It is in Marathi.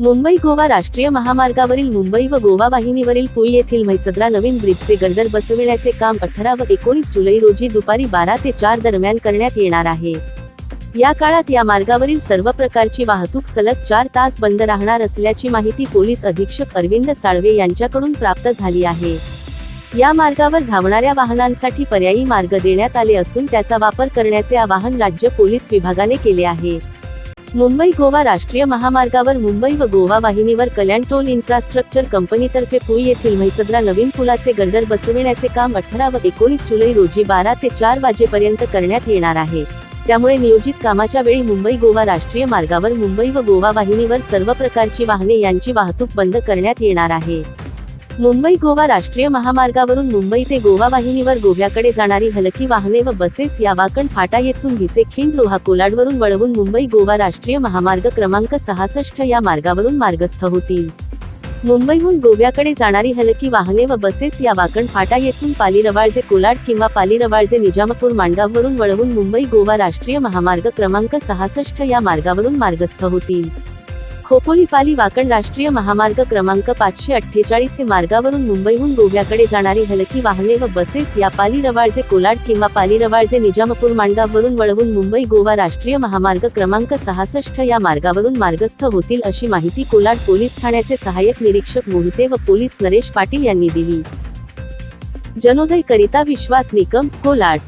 मुंबई गोवा राष्ट्रीय महामार्गावरील मुंबई व गोवा वाहिनीवरील पुल येथील म्हैसदरा नवीन ब्रिजचे गर्डर बसविण्याचे काम अठरा व एकोणीस जुलै रोजी दुपारी बारा ते चार दरम्यान करण्यात येणार आहे. या काळात या मार्गावरील सर्व प्रकारची वाहतूक सलग चार तास बंद राहणार असल्याची माहिती पोलीस अधीक्षक अरविंद साळवे यांच्याकडून प्राप्त झाली आहे. या मार्गावर धावणाऱ्या वाहनांसाठी पर्यायी मार्ग देण्यात आले असून त्याचा वापर करण्याचे आवाहन राज्य पोलीस विभागाने केले आहे. मुंबई गोवा राष्ट्रीय महामार्गावर मुंबई व गोवा वाहिनीवर कल्याण टोल इन्फ्रास्ट्रक्चर कंपनीतर्फे पुई येथील म्हैसदरा नवीन पुलाचे गर्डर बसविण्याचे काम अठरा व एकोणीस जुलै रोजी बारा ते चार वाजेपर्यंत करण्यात येणार आहे. त्यामुळे नियोजित कामाच्या वेळी मुंबई गोवा राष्ट्रीय मार्गावर मुंबई व गोवा वाहिनीवर सर्व प्रकारची वाहने यांची वाहतूक बंद करण्यात येणार आहे. मुंबई गोवा राष्ट्रीय महामार्गावरून मुंबई ते गोवा वाहिनीवर गोव्याकडे जाणारी हलकी वाहने व बसेस या वाकण फाटा येथून विसे खिंड रोहा कोलाडवरून वळवून मुंबई गोवा राष्ट्रीय महामार्ग क्रमांक सहासष्ट या मार्गावरून मार्गस्थ होतील. मुंबईहून गोव्याकडे जाणारी हलकी वाहने व बसेस या वाकण फाटा येथून पालीरवाळजे कोलाड किंवा पालीरवाळजे निजामपूर मांडगाववरून वळवून मुंबई गोवा राष्ट्रीय महामार्ग क्रमांक सहासष्ट या मार्गावरून मार्गस्थ होतील. खोपोली पाली वाकण राष्ट्रीय महामार्ग क्रमांक पाचशे अठ्ठेचाळीस हे मार्गावरून मुंबईहून गोव्याकडे जाणारी हलकी वाहने व बसेस या पाली रवाळजे कोलाड किंवा पाली रवाळजे निजामपूर मांडगाववरून वळवून मुंबई गोवा राष्ट्रीय महामार्ग क्रमांक सहासष्ट या मार्गावरून मार्गस्थ होतील अशी माहिती कोलाड पोलीस ठाण्याचे सहाय्यक निरीक्षक मोहिते व पोलीस नरेश पाटील यांनी दिली. जनोदय करिता विश्वास निकम कोलाड.